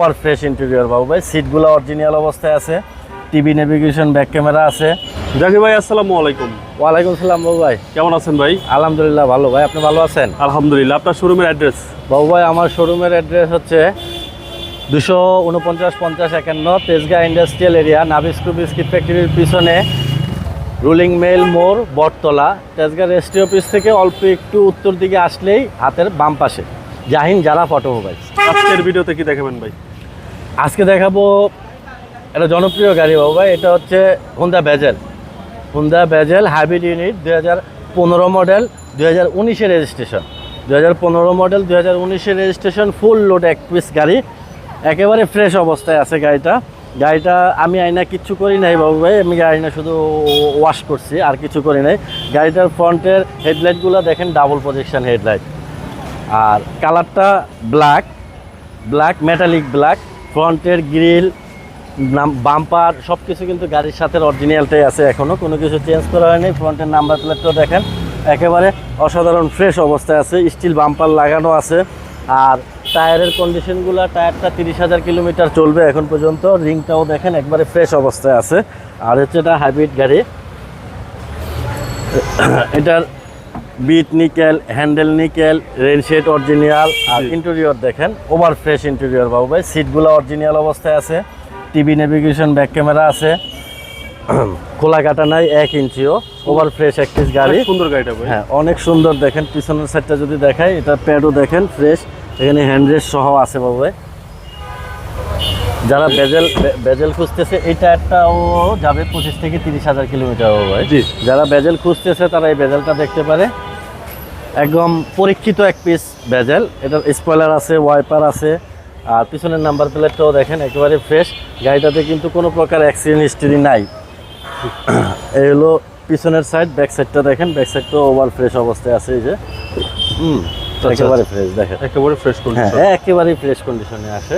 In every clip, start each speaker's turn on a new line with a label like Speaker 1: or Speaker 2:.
Speaker 1: Super fresh interior বাবু ভাই। সিটগুলো অরিজিনাল অবস্থায় আছে। টিভি নেভিগেশন ব্যাক ক্যামেরা আছে।
Speaker 2: জাকির ভাই আসসালামু আলাইকুম।
Speaker 1: ওয়ালাইকুম আসসালাম বাবু ভাই।
Speaker 2: কেমন আছেন ভাই?
Speaker 1: আলহামদুলিল্লাহ ভালো ভাই। আপনি ভালো আছেন?
Speaker 2: আলহামদুলিল্লাহ। আপনার শোরুমের অ্যাড্রেস
Speaker 1: বাবু ভাই আমার শোরুমের অ্যাড্রেস হচ্ছে দুশো উনপঞ্চাশ পঞ্চাশ একান্ন Tejgaon industrial area Nabisco biscuit ফ্যাক্টরির পিছনে রুলিং মেল মোড় বটতলা। তেজগাঁ রেস্ট্রি অফিস থেকে অল্প একটু উত্তর দিকে আসলেই হাতের বাম পাশে। জাহিন যারা অটোমোবাইলস
Speaker 2: আজকের ভিডিওতে কি দেখাবেন ভাই?
Speaker 1: আজকে দেখাবো একটা জনপ্রিয় গাড়ি বাবু ভাই, এটা হচ্ছে Honda Vezel Honda Vezel hybrid unit দু হাজার পনেরো মডেল দু হাজার উনিশের রেজিস্ট্রেশন দু হাজার পনেরো মডেল দু হাজার উনিশের রেজিস্ট্রেশন ফুল লোড এক পিস গাড়ি। একেবারে ফ্রেশ অবস্থায় আছে গাড়িটা। গাড়িটা আমি আইনা কিচ্ছু করি নাই বাবু ভাই, আমি আইনা শুধু ওয়াশ করছি, আর কিছু করি নাই। গাড়িটার ফ্রন্টের হেডলাইটগুলো দেখেন ডাবল প্রজেকশন হেডলাইট আর কালারটা ব্ল্যাক ব্ল্যাক মেটালিক ব্ল্যাক ফ্রন্টের গ্রিল বাম্পার সব কিছু কিন্তু গাড়ির সাথে অরিজিনালটাই আছে এখনও কোনো কিছু চেঞ্জ করা হয়নি। ফ্রন্টের নাম্বার প্লেটটাও দেখেন, একেবারে অসাধারণ ফ্রেশ অবস্থায় আছে স্টিল বাম্পার লাগানো আছে। আর টায়ারের কন্ডিশনগুলো টায়ারটা তিরিশ হাজার কিলোমিটার চলবে এখন পর্যন্ত, রিংটাও দেখেন একবারে ফ্রেশ অবস্থায় আছে। আর হচ্ছে এটা হাইব্রিড গাড়ি। এটার bit nickel handle nickel rain shade original আর ইন্টেরিয়র দেখেন ওভার ফ্রেশ ইন্টেরিয়র বাবু ভাই। সিটগুলো অরিজিনাল অবস্থায় আছে টিভি নেভিগেশন ব্যাক ক্যামেরা আছে। খোলা কাটা নাই এক ইঞ্চিও। ওভার ফ্রেশ এক পিস গাড়ি।
Speaker 2: সুন্দর গাড়িটা
Speaker 1: হ্যাঁ অনেক সুন্দর দেখেন পিছনের সাইডটা যদি দেখাই এটা প্যাডও দেখেন ফ্রেশ এখানে হ্যান্ডরেস্ট সহ আছে বাবু ভাই। যারা বেজেল বেজেল খুঁজতেছে এই টায়ারটাও যাবে পঁচিশ থেকে তিরিশ হাজার কিলোমিটার ভাই। যারা বেজেল খুঁজতেছে তারা এই বেজেলটা দেখতে পারে। একদম পরীক্ষিত এক পিস বেজেল এটার স্পয়লার আছে ওয়াইপার আছে। আর পিছনের নাম্বার প্লেটটাও দেখেন একেবারে ফ্রেশ গাড়িটাতে কিন্তু কোনো প্রকার অ্যাক্সিডেন্ট হিস্ট্রি নাই। এই হলো পিছনের সাইড ব্যাক সাইডটা দেখেন। ব্যাক সাইডটাও ওভার ফ্রেশ অবস্থায় আছে এই যে। হুম একেবারে ফ্রেশ দেখেন।
Speaker 2: একেবারে ফ্রেশ
Speaker 1: হ্যাঁ
Speaker 2: কন্ডিশন
Speaker 1: একেবারেই ফ্রেশ কন্ডিশনে আসে।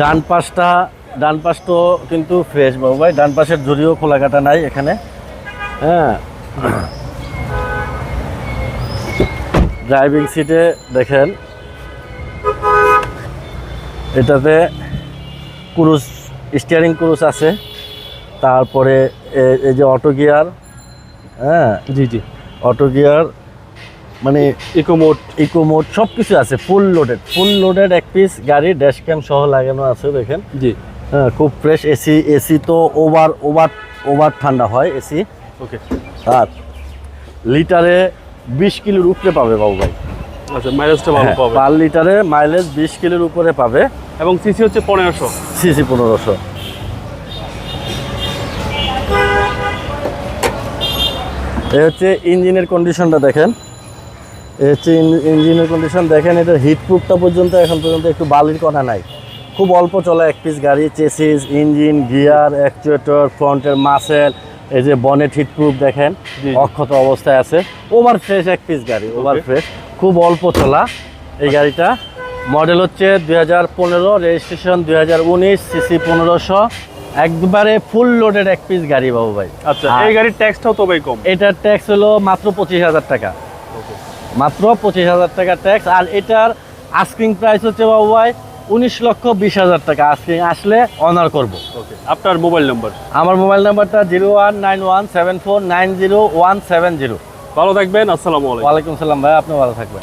Speaker 1: ডান পাশটা ডান পাশটা কিন্তু ফ্রেশ বাবু ভাই। ডান পাশের জুড়িও খোলা কাটা নাই এখানে। হ্যাঁ। ড্রাইভিং সিটে দেখেন। এটাতে ক্রুজ স্টিয়ারিং ক্রুজ আছে। তারপরে এই যে অটো গিয়ার হ্যাঁ?
Speaker 2: জি জি।
Speaker 1: অটো গিয়ার মানে
Speaker 2: ইকোমোড
Speaker 1: ইকো মোড সব কিছু আছে ফুল লোডেড ফুল লোডেড এক পিস গাড়ি ড্যাশ ক্যাম সহ লাগানো আছে দেখেন।
Speaker 2: জি।
Speaker 1: হ্যাঁ খুব ফ্রেশ এসি এসি তো ওভার ওভার ওভার ঠান্ডা হয় এসি
Speaker 2: ওকে
Speaker 1: আর লিটারে বিশ কিলোর উপরে পাবে বাবু ভাই।
Speaker 2: আচ্ছা মাইলেজটা ভালো পাবে।
Speaker 1: পার লিটারে মাইলেজ বিশ কিলোর উপরে পাবে।
Speaker 2: এবং সিসি হচ্ছে পনেরোশো।
Speaker 1: সিসি পনেরোশো। এই হচ্ছে ইঞ্জিনের কন্ডিশনটা দেখেন। এই হচ্ছে ইঞ্জিনের কন্ডিশন দেখেন এটার হিট প্রুফটা পর্যন্ত এখন পর্যন্ত একটু বালির কথা নাই। খুব অল্প চলে এক পিস গাড়ি চেসিস ইঞ্জিন গিয়ার অ্যাকচুয়েটর ফ্রন্টের মাসেল এই যে বনেট হিট প্রুফ দেখেন অক্ষত অবস্থায় আছে। ওভার ফ্রেশ এক পিস গাড়ি ওভার ফ্রেশ খুব অল্প চলা এই গাড়িটা। মডেল হচ্ছে দুই হাজার পনেরো রেজিস্ট্রেশন দুই হাজার উনিশ সিসি পনেরোশো। একবারে ফুল লোডেড এক পিস গাড়ি বাবু ভাই।
Speaker 2: আচ্ছা এই গাড়ির ট্যাক্সটাও তো ভাই কম।
Speaker 1: এটার ট্যাক্স হলো মাত্র পঁচিশ হাজার টাকা। মাত্র পঁচিশ হাজার টাকা ট্যাক্স আর এটার আস্কিং প্রাইস হচ্ছে বাবু ভাই উনিশ লক্ষ বিশ হাজার টাকা। আজকে আসলে অনার করব।
Speaker 2: ওকে আপনার মোবাইল নাম্বার
Speaker 1: আমার মোবাইল নাম্বারটা zero one nine one seven four nine zero one seven zero.
Speaker 2: ভালো থাকবেন আসসালামু আলাইকুম।
Speaker 1: ওয়ালাইকুম সালাম ভাই আপনি ভালো থাকবেন।